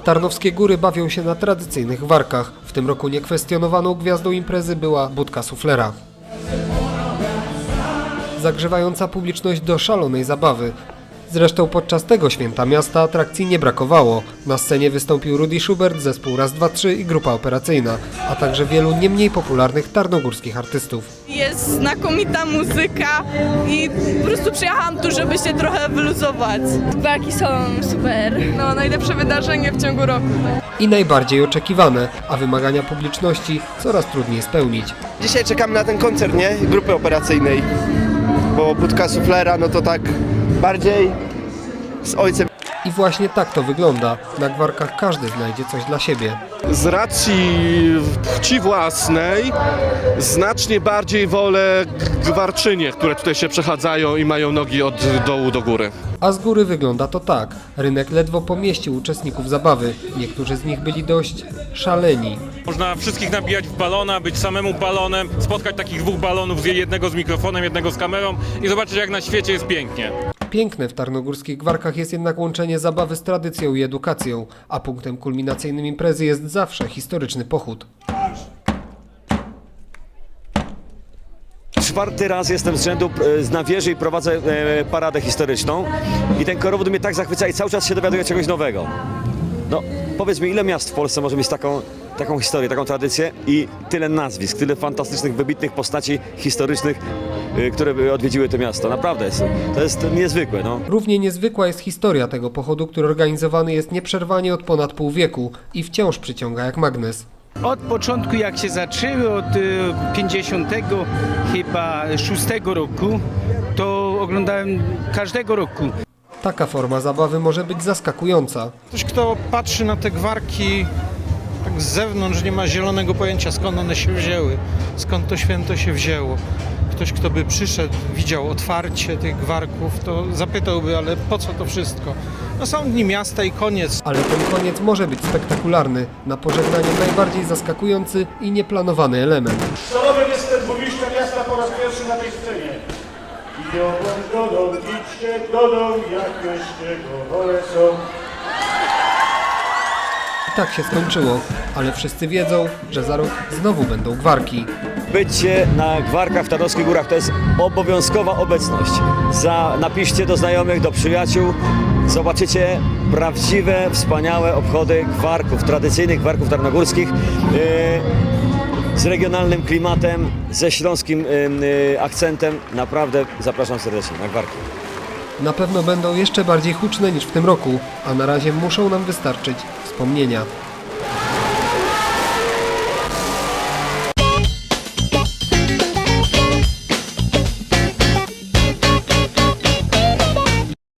Tarnowskie Góry bawią się na tradycyjnych warkach. W tym roku niekwestionowaną gwiazdą imprezy była budka suflera. Zagrzewająca publiczność do szalonej zabawy. Zresztą podczas tego święta miasta atrakcji nie brakowało. Na scenie wystąpił Rudy Schubert, zespół Raz, Dwa, Trzy i grupa operacyjna, a także wielu nie mniej popularnych tarnogórskich artystów. Jest znakomita muzyka i po prostu przyjechałam tu, żeby się trochę wyluzować. Walki są super. No, najlepsze wydarzenie w ciągu roku. I najbardziej oczekiwane, a wymagania publiczności coraz trudniej spełnić. Dzisiaj czekamy na ten koncert, nie? Grupy operacyjnej. Bo budka suflera, no to tak bardziej z ojcem. I właśnie tak to wygląda. Na gwarkach każdy znajdzie coś dla siebie. Z racji płci własnej znacznie bardziej wolę gwarczynie, które tutaj się przechadzają i mają nogi od dołu do góry. A z góry wygląda to tak. Rynek ledwo pomieścił uczestników zabawy. Niektórzy z nich byli dość szaleni. Można wszystkich nabijać w balona, być samemu balonem, spotkać takich dwóch balonów, jednego z mikrofonem, jednego z kamerą i zobaczyć jak na świecie jest pięknie. Piękne w tarnogórskich gwarkach jest jednak łączenie zabawy z tradycją i edukacją, a punktem kulminacyjnym imprezy jest zawsze historyczny pochód. Czwarty raz jestem z rzędu e, na wieży i prowadzę e, paradę historyczną i ten korowód mnie tak zachwyca i cały czas się dowiaduję czegoś nowego. No, powiedz mi, ile miast w Polsce może mieć taką, taką historię, taką tradycję i tyle nazwisk, tyle fantastycznych, wybitnych postaci historycznych, e, które by odwiedziły to miasto. Naprawdę, jest, to jest niezwykłe, no. Równie niezwykła jest historia tego pochodu, który organizowany jest nieprzerwanie od ponad pół wieku i wciąż przyciąga jak magnes. Od początku jak się zaczęły, od y, 50 chyba 6 roku, to oglądałem każdego roku. Taka forma zabawy może być zaskakująca. Ktoś, kto patrzy na te gwarki tak z zewnątrz, nie ma zielonego pojęcia skąd one się wzięły, skąd to święto się wzięło. Ktoś, kto by przyszedł, widział otwarcie tych gwarków, to zapytałby, ale po co to wszystko? No są dni miasta i koniec. Ale ten koniec może być spektakularny. Na pożegnanie najbardziej zaskakujący i nieplanowany element. Stolowem jest ten burmistrz miasta po raz pierwszy na tej scenie. Idą godą, idźcie godą, jak jeszcze gowole są. I tak się skończyło, ale wszyscy wiedzą, że za rok znowu będą gwarki. Bycie na gwarkach w Tarnowskich Górach to jest obowiązkowa obecność. Za, napiszcie do znajomych, do przyjaciół. Zobaczycie prawdziwe, wspaniałe obchody gwarków, tradycyjnych gwarków tarnogórskich yy, z regionalnym klimatem, ze śląskim akcentem. Naprawdę zapraszam serdecznie na gwarki. Na pewno będą jeszcze bardziej huczne niż w tym roku, a na razie muszą nam wystarczyć wspomnienia.